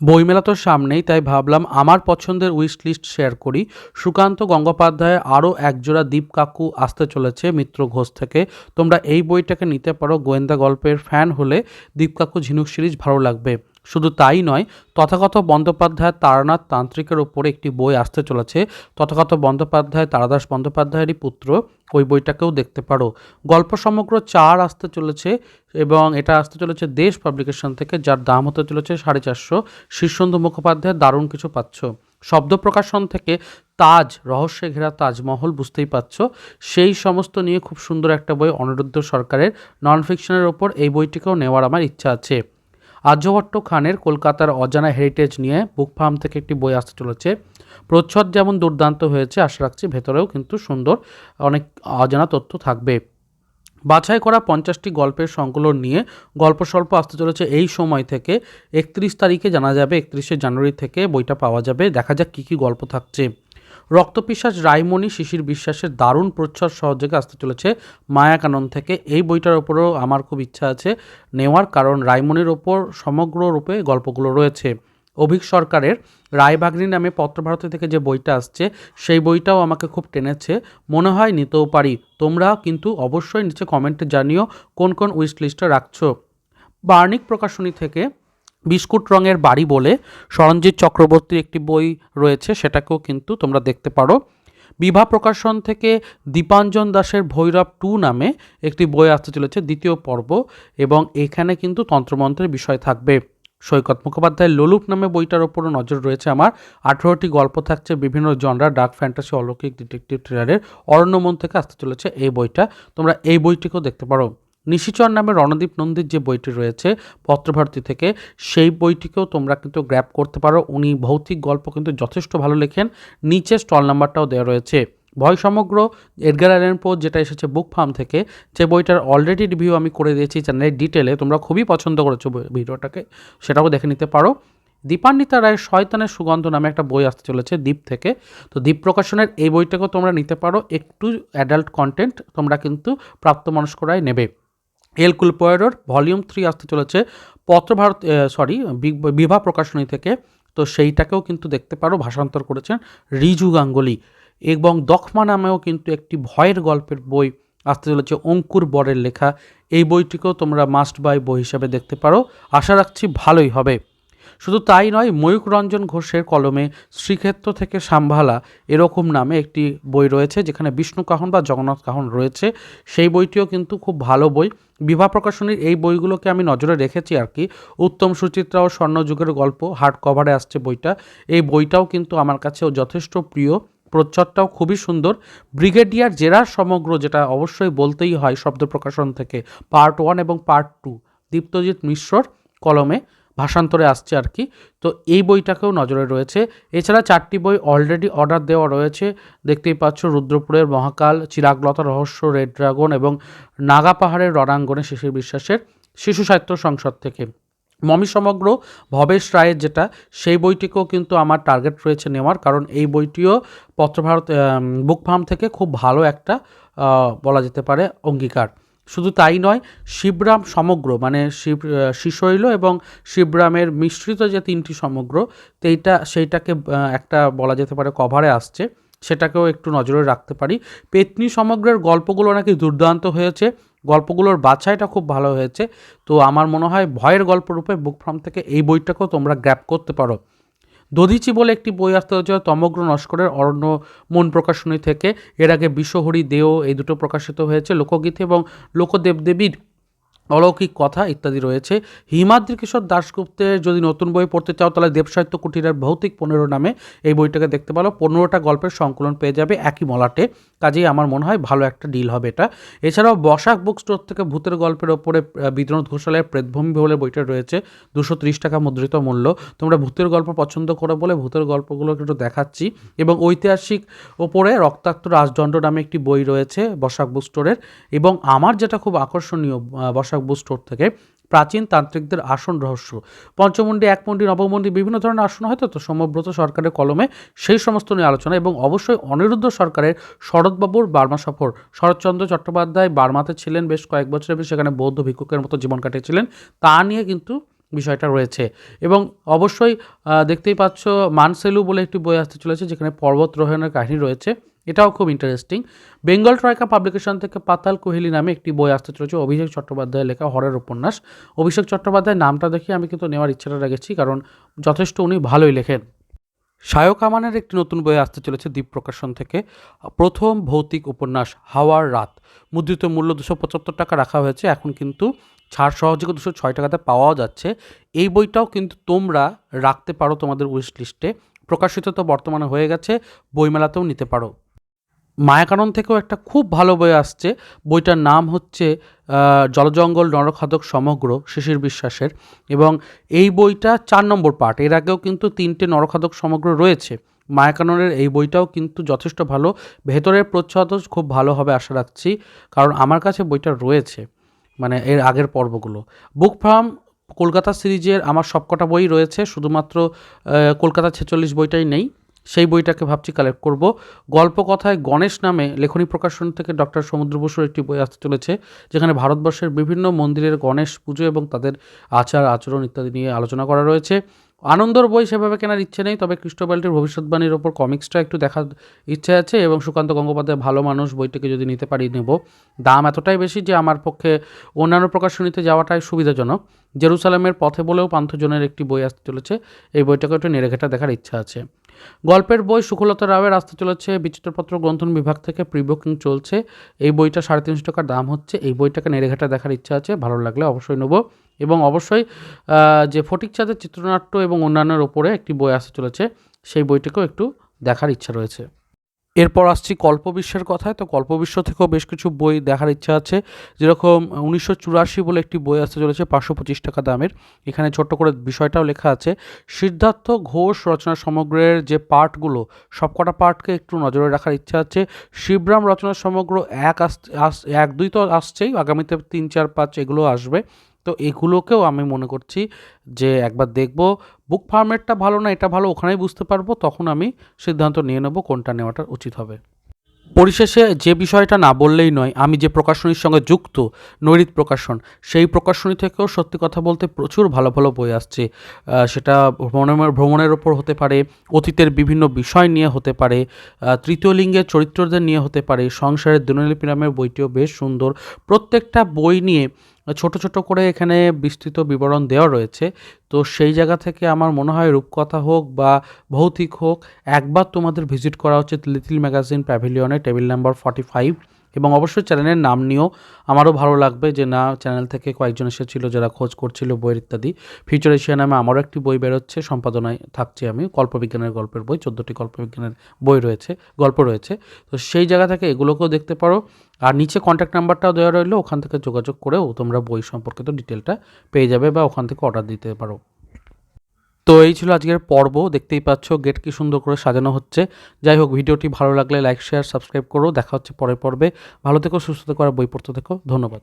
বইমেলা তো সামনেই, তাই ভাবলাম আমার পছন্দের উইশ লিস্ট শেয়ার করি। সুকান্ত গঙ্গোপাধ্যায় আরও একজোড়া দীপ কাকু আসতে চলেছে মিত্র ঘোষ থেকে। তোমরা এই বইটাকে নিতে পারো। গোয়েন্দা গল্পের ফ্যান হলে দীপ কাকু ঝিনুক সিরিজ ভালো লাগবে। শুধু তাই নয় তথাগত বন্দ্যোপাধ্যায়ের তারানাথ তান্ত্রিকের ওপরে একটি বই আসতে চলেছে। তথাগত বন্দ্যোপাধ্যায়, তারাদাস বন্দ্যোপাধ্যায়েরই পুত্র, ওই বইটাকেও দেখতে পারো। গল্প সমগ্র চার আসতে চলেছে এবং এটা আসতে চলেছে দেশ পাবলিকেশন থেকে, যার দাম হতে চলেছে সাড়ে চারশো। শীর্ষেন্দু মুখোপাধ্যায় দারুণ কিছু পাচ্ছ। শব্দ প্রকাশন থেকে তাজ, রহস্যে ঘেরা তাজমহল বুঝতেই পারছ সেই সমস্ত নিয়ে খুব সুন্দর একটা বই অনিরুদ্ধ সরকারের নন ফিকশনের ওপর এই বইটিকেও নেওয়ার আমার ইচ্ছা আছে। আর্যভট্ট খানের কলকাতার অজানা হেরিটেজ নিয়ে বুক ফার্ম থেকে একটি বই আসতে চলেছে। প্রচ্ছদ যেমন দুর্দান্ত হয়েছে, আশা রাখছি ভেতরেও কিন্তু সুন্দর অনেক অজানা তথ্য থাকবে। বাছাই করা পঞ্চাশটি গল্পের সংকলন নিয়ে গল্প স্বল্প আসতে চলেছে। এই সময় থেকে একত্রিশ তারিখে জানা যাবে, একত্রিশে জানুয়ারি থেকে বইটা পাওয়া যাবে। দেখা যাক কী কী গল্প থাকছে। রক্তপিশ্বাস রায়মণি শিশির বিশ্বাসের দারুণ প্রচ্ছদ সহযোগে আসতে চলেছে মায়াকানন থেকে। এই বইটার ওপরেও আমার খুব ইচ্ছা আছে নেওয়ার, কারণ রায়মণির ওপর সমগ্র রূপে গল্পগুলো রয়েছে। অভিক সরকারের রায়বাগ্নি নামে পত্রভারতী থেকে যে বইটা আসছে, সেই বইটাও আমাকে খুব টেনেছে। মনে হয় নিতেও পারি। তোমরা কিন্তু অবশ্যই নিচে কমেন্টে জানিও কোন কোন উইশ লিস্টে রাখছো। বার্নিক প্রকাশনী থেকে বিস্কুট রঙের বাড়ি বলে সরঞ্জিৎ চক্রবর্তীর একটি বই রয়েছে, সেটাকেও কিন্তু তোমরা দেখতে পারো। বিভা প্রকাশন থেকে দীপাঞ্জন দাসের ভৈরব টু নামে একটি বই আসতে চলেছে, দ্বিতীয় পর্ব, এবং এখানে কিন্তু তন্ত্রমন্ত্রের বিষয় থাকবে। সৈকত মুখোপাধ্যায়ের লোলুপ নামে বইটার ওপরও নজর রয়েছে আমার। আঠেরোটি গল্প থাকছে বিভিন্ন জনরা, ডার্ক ফ্যান্টাসি, অলৌকিক ডিটেকটিভ থ্রিলারের অরণ্যমন থেকে আসতে চলেছে এই বইটা। তোমরা এই বইটিকেও দেখতে পারো। নিশিচর নামে রণদীপ নন্দীর যে বইটি রয়েছে, পত্রভারতী থেকে, সেই বইটিকেও তোমরা কিন্তু গ্র্যাপ করতে পারো। উনি ভৌতিক গল্প কিন্তু যথেষ্ট ভালো লেখেন। নিচে স্টল নাম্বারটাও দেওয়া রয়েছে। ভয় সমগ্র এডগার অ্যালেন পো যেটা এসেছে বুক ফার্ম থেকে, যে বইটার অলরেডি রিভিউ আমি করে দিয়েছি চ্যানেলের ডিটেলে তোমরা খুবই পছন্দ করেছ ভিডিওটাকে, সেটাও দেখে নিতে পারো। দীপান্বিতা রায়ের শয়তানের সুগন্ধ নামে একটা বই আসতে চলেছে দ্বীপ থেকে। তো দ্বীপ প্রকাশনের এই বইটাকেও তোমরা নিতে পারো। একটু অ্যাডাল্ট কন্টেন্ট তোমরা কিন্তু প্রাপ্তমনস্করাই নেবে। এল কুলপয়েরোর ভলিউম থ্রি আসতে চলেছে পত্রভারত সরি বিভা প্রকাশনী থেকে। তো সেইটাকেও কিন্তু দেখতে পারো, ভাষান্তর করেছেন রিজু গাঙ্গুলি। এবং দখমা নামেও কিন্তু একটি ভয়ের গল্পের বই আসতে চলেছে, অঙ্কুর বরের লেখা। এই বইটিকেও তোমরা মাস্ট বাই বই হিসাবে দেখতে পারো। আশা রাখছি ভালোই হবে। শুধু তাই নয় ময়ূক রঞ্জন ঘোষের কলমে শ্রীক্ষেত্র থেকে সাম্ভালা এরকম নামে একটি বই রয়েছে, যেখানে বিষ্ণু কাহন বা জগন্নাথ কাহন রয়েছে। সেই বইটিও কিন্তু খুব ভালো বই। বিভা প্রকাশনীর এই বইগুলোকে আমি নজরে রেখেছি আর কি। উত্তম সুচিত্রা ও স্বর্ণযুগের গল্প হার্ড কভারে আসছে বইটা। এই বইটাও কিন্তু আমার কাছেও যথেষ্ট প্রিয়। প্রচ্ছদটাও খুবই সুন্দর। ব্রিগেডিয়ার জেরার সমগ্র যেটা অবশ্যই বলতেই হয় শব্দ প্রকাশন থেকে, পার্ট ওয়ান এবং পার্ট টু, দীপ্তজিৎ মিশ্রর কলমে। ভাষান্তরে আসছে আর কি। তো এই বইটাকেও নজরে রয়েছে। এছাড়া চারটি বই অলরেডি অর্ডার দেওয়া রয়েছে। দেখতেই পাচ্ছ রুদ্রপুরের মহাকাল চিরাগলতা রহস্য রেড ড্রাগন এবং নাগা পাহাড়ের রণাঙ্গনে শিশির বিশ্বাসের শিশু সাহিত্য সংসদ থেকে। মমি সমগ্র ভবেশ রায়ের যেটা, সেই বইটিকেও কিন্তু আমার টার্গেট রয়েছে নেওয়ার কারণ এই বইটিও পত্রভারত বুক ফার্ম থেকে খুব ভালো একটা বলা যেতে পারে অঙ্গীকার। শুধু তাই নয়, শিবরাম সমগ্র মানে শিব শিশৈল এবং শিবরামের মিশ্রিত যে তিনটি সমগ্র, সেইটা, সেইটাকে একটা বলা যেতে পারে কভারে আসছে। সেটাকেও একটু নজরে রাখতে পারি। পেতনি সমগ্রের গল্পগুলো নাকি দুর্দান্ত হয়েছে। গল্পগুলোর বাছাইটা খুব ভালো হয়েছে। তো আমার মনে হয় ভয়ের গল্পরূপে বুক ফ্রম থেকে এই বইটাকেও তোমরা গ্র্যাপ করতে পারো। দধিচি বলে একটি বই আসতে হচ্ছে তমগ্র নস্করের অরণ্য মন প্রকাশনী থেকে। এর আগে বিশ্বহরি দেও এই দুটো প্রকাশিত হয়েছে লোকগীতি এবং লোকদেবদেবীর অলৌকিক কথা ইত্যাদি রয়েছে। হিমাদ্রি কিশোর দাশগুপ্তের যদি নতুন বই পড়তে চাও, তাহলে দেবসাহিত্য কুটিরের ভৌতিক পনেরো নামে এই বইটাকে দেখতে পারো। পনেরোটা গল্পের সংকলন পেয়ে যাবে একই মলাটে। কাজেই আমার মনে হয় ভালো একটা ডিল হবে এটা। এছাড়াও বসাক বুক স্টোর থেকে ভূতের গল্পের ওপরে বিদ্রোহ ঘোষালয়ের প্রেতভূমি বলে বইটা রয়েছে। দুশো ত্রিশ টাকা মুদ্রিত মূল্য। তোমরা ভূতের গল্প পছন্দ করো বলে ভূতের গল্পগুলো একটু দেখাচ্ছি। এবং ঐতিহাসিক ওপরে রক্তাক্ত রাজদণ্ড নামে একটি বই রয়েছে বসাক বুক স্টোরের। এবং আমার যেটা খুব আকর্ষণীয় বসাক বুক স্টোর থেকে প্রাচীন তান্ত্রিকদের আসন রহস্য। পঞ্চমন্ডি একমন্ডি নবমন্ডি বিভিন্ন ধরনের আসন হয়তো তো সমব্রত সরকারের কলমে সেই সমস্ত নিয়ে আলোচনা এবং অবশ্যই অনিরুদ্ধ সরকারের শরৎবাবুর বার্মা সফর। শরৎচন্দ্র চট্টোপাধ্যায় বার্মাতে ছিলেন বেশ কয়েক বছর সেখানে বৌদ্ধ ভিক্ষুকের মতো জীবন কাটিয়েছিলেন। তা নিয়ে কিন্তু বিষয়টা রয়েছে এবং অবশ্যই দেখতেই পাচ্ছ মানসেলু বলে একটি বই আসতে চলেছে, যেখানে পর্বতরোহণের কাহিনী রয়েছে। এটাও খুব ইন্টারেস্টিং বেঙ্গল ট্রয়কা পাবলিকেশন থেকে পাতাল কোহেলি নামে একটি বই আসতে চলেছে, অভিষেক চট্টোপাধ্যায়ের লেখা হরের উপন্যাস। অভিষেক চট্টোপাধ্যায়ের নামটা দেখে আমি কিন্তু নেওয়ার ইচ্ছাটা রেখেছি কারণ যথেষ্ট উনি ভালোই লেখেন। সায়ক আমানের একটি নতুন বই আসতে চলেছে দ্বীপ প্রকাশন থেকে, প্রথম ভৌতিক উপন্যাস হাওয়ার রাত। মুদ্রিত মূল্য দুশো পঁচাত্তর টাকা রাখা হয়েছে, এখন কিন্তু ছাড় সহযোগে দুশো ছয় টাকাতে পাওয়াও যাচ্ছে। এই বইটাও কিন্তু তোমরা রাখতে পারো তোমাদের উইশ লিস্টে প্রকাশিত তো বর্তমানে হয়ে গেছে, বইমেলাতেও নিতে পারো। মায়াকানন থেকেও একটা খুব ভালো বই আসছে। বইটার নাম হচ্ছে জলজঙ্গল নরখাদক সমগ্র শিশির বিশ্বাসের এবং এই বইটা চার নম্বর পার্ট এর আগেও কিন্তু তিনটে নরখাদক সমগ্র রয়েছে। মায়াকাননের এই বইটাও কিন্তু যথেষ্ট ভালো। ভেতরের প্রচ্ছদ খুব ভালো হবে আশা রাখছি, কারণ আমার কাছে বইটা রয়েছে মানে এর আগের পর্বগুলো। বুক ফার্ম, কলকাতা সিরিজের আমার সবকটা বই রয়েছে, শুধুমাত্র কলকাতা ছেচল্লিশ বইটাই নেই। সেই বইটাকে ভাবছি কালেক্ট করব। গল্প কথায় গণেশ নামে লেখনী প্রকাশন থেকে ডক্টর সমুদ্র বসুর একটি বই আসতে চলেছে, যেখানে ভারতবর্ষের বিভিন্ন মন্দিরের গণেশ পুজো এবং তাদের আচার, আচরণ ইত্যাদি নিয়ে আলোচনা করা রয়েছে। আনন্দর বই সেভাবে কেনার ইচ্ছে নেই, তবে কৃষ্ণবাল্টির ভবিষ্যৎবাণীর ওপর কমিক্সটা একটু দেখার ইচ্ছে আছে এবং সুকান্ত গঙ্গোপাধ্যায় ভালো মানুষ বইটাকে যদি নিতে পারি নেব। দাম এতটাই বেশি যে আমার পক্ষে অন্যান্য প্রকাশনীতে যাওয়াটাই সুবিধাজনক। জেরুসালামের পথে বলেও পান্থজনের একটি বই আসতে চলেছে, এই বইটাকে একটু নেড়েঘেটা দেখার ইচ্ছা আছে। গল্পের বই সুকুলতা রাওয়ের আসতে চলেছে, বিচিত্রপত্র গ্রন্থন বিভাগ থেকে প্রি বুকিং চলছে। এই বইটা সাড়ে তিনশো টাকার দাম হচ্ছে। এই বইটাকে নেড়েঘাটা দেখার ইচ্ছা আছে, ভালো লাগলে অবশ্যই নেব। এবং অবশ্যই যে ফটিক চাঁদের চিত্রনাট্য এবং অন্যান্যের ওপরে একটি বই আসতে চলেছে, সেই বইটিকেও একটু দেখার ইচ্ছা রয়েছে। এরপর আসছি কল্পবিশ্বের কথায়। তো কল্পবিশ্ব থেকেও বেশ কিছু বই দেখার ইচ্ছা আছে। যেরকম উনিশশো চুরাশি বলে একটি বই আসতে চলেছে পাঁচশো পঁচিশ টাকা দামের। এখানে ছোট্ট করে বিষয়টাও লেখা আছে, সিদ্ধার্থ ঘোষ রচনা সমগ্রের যে পার্টগুলো সবকটা পার্টকে একটু নজরে রাখার ইচ্ছা আছে। শিবরাম রচনা সমগ্র এক আস- এক, দুই তো আসছেই, আগামীতে তিন, চার, পাঁচ এগুলো আসবে। তো এগুলোকেও আমি মনে করছি যে একবার দেখব। বুক ফার্মেরটা ভালো না, এটা ভালো, ওখানেই বুঝতে পারব, তখন আমি সিদ্ধান্ত নিয়ে নেব কোনটা নেওয়াটা উচিত হবে। পরিশেষে যে বিষয়টা না বললেই নয়, আমি যে প্রকাশনীর সঙ্গে যুক্ত, নৈরিত প্রকাশন, সেই প্রকাশনী থেকেও সত্যি কথা বলতে প্রচুর ভালো ভালো বই আসছে। সেটা ভ্রমণের ভ্রমণের ওপর হতে পারে, অতীতের বিভিন্ন বিষয় নিয়ে হতে পারে তৃতীয় লিঙ্গের চরিত্রদের নিয়ে হতে পারে, সংসারের দিনলিপি নামের বইটিও বেশ সুন্দর। প্রত্যেকটা বই নিয়ে ছোট ছোট করে এখানে বিস্তৃত বিবরণ দেওয়া রয়েছে। তো সেই জায়গা থেকে আমার মনে হয় রূপকথা হোক বা ভৌতিক হোক, একবার তোমাদের ভিজিট করা উচিত লিটিল ম্যাগাজিন প্যাভিলিয়নে টেবিল নাম্বার ফর্টি ফাইভ। এবং অবশ্যই চ্যানেলের নাম নিয়েও আমারও ভালো লাগবে যে না, চ্যানেল থেকে কয়েকজন এসেছিল যারা খোঁজ করছিল বইয়ের ইত্যাদি। ফিউচার এশিয়া নামে আমারও একটি বই বেরোচ্ছে, সম্পাদনায় থাকছি আমি। কল্পবিজ্ঞানের গল্পের বই, চোদ্দোটি কল্পবিজ্ঞানের বই রয়েছে, গল্প রয়েছে। তো সেই জায়গা থেকে এগুলোকেও দেখতে পারো। আর নিচে কন্ট্যাক্ট নাম্বারটাও দেওয়া রইল, ওখান থেকে যোগাযোগ করেও তোমরা বই সম্পর্কিত ডিটেলটা পেয়ে যাবে বা ওখান থেকে অর্ডার দিতে পারো। তো এই ছিল আজকের পর্ব। দেখতেই পাচ্ছ, গেট কি সুন্দর করে সাজানো হচ্ছে। যাই হোক, ভিডিওটি ভালো লাগলে লাইক শেয়ার সাবস্ক্রাইব করো। দেখা হচ্ছে পরের পর্বে। ভালো থেকো, সুস্থ থেকো, আর বই পড়তে থেকো। ধন্যবাদ।